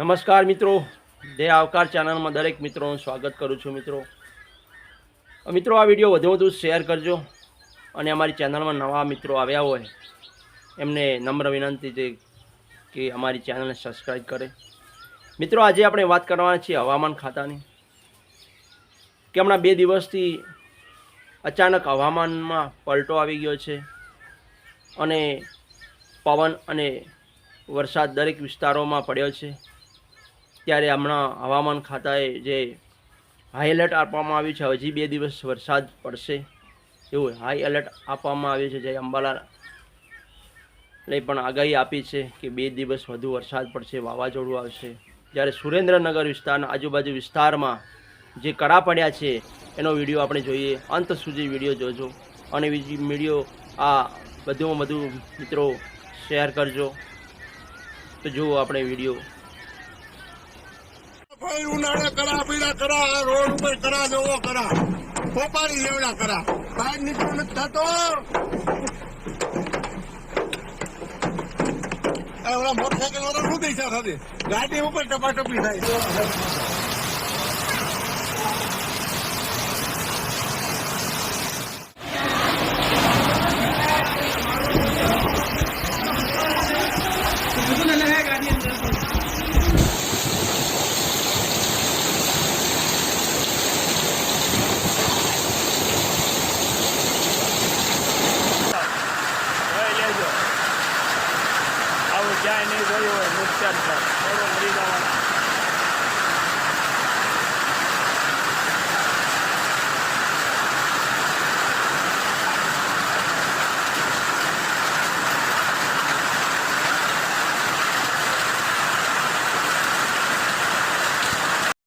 નમસ્કાર મિત્રો. દે આવકાર ચેનલમાં દરેક મિત્રોનું સ્વાગત કરું છું મિત્રો. મિત્રો, આ વીડિયો વધુ વધુ શેર કરજો અને અમારી ચેનલમાં નવા મિત્રો આવ્યા હોય, એમને નમ્ર વિનંતી છે કે અમારી ચેનલને સબસ્ક્રાઈબ કરે. મિત્રો, આજે આપણે વાત કરવાના છીએ હવામાન ખાતાની. કે હમણાં બે દિવસથી અચાનક હવામાનમાં પલટો આવી ગયો છે અને પવન અને વરસાદ દરેક વિસ્તારોમાં પડ્યો છે. ત્યારે હમણાં હવામાન ખાતાએ જે હાઈ એલર્ટ આપવામાં આવ્યું છે, હજી બે દિવસ વરસાદ પડશે. એવું હાઈ એલર્ટ આપવામાં આવ્યું છે, જે અંબાલા પણ આગાહી આપી છે કે બે દિવસ વધુ વરસાદ પડશે, વાવાઝોડું આવશે. જ્યારે સુરેન્દ્રનગર વિસ્તારના આજુબાજુ વિસ્તારમાં જે કરા પડ્યા છે, એનો વીડિયો આપણે જોઈએ. અંત સુધી વીડિયો જોજો. અને બીજી વીડિયો આ વધુમાં વધુ મિત્રો શેર કરજો. તો જુઓ આપણે વીડિયો. ભાઈ, ઉનાળે કરા પીડા કરા, રોડ ઉપર કરા, જેવો કરા. ખોપારી લેવડા કરા. બહાર નીકળો નથી થતો. મોટરસાયકલ વાળા શું થઈ છે ગાડી ઉપર ટપાટપી થાય. gallo de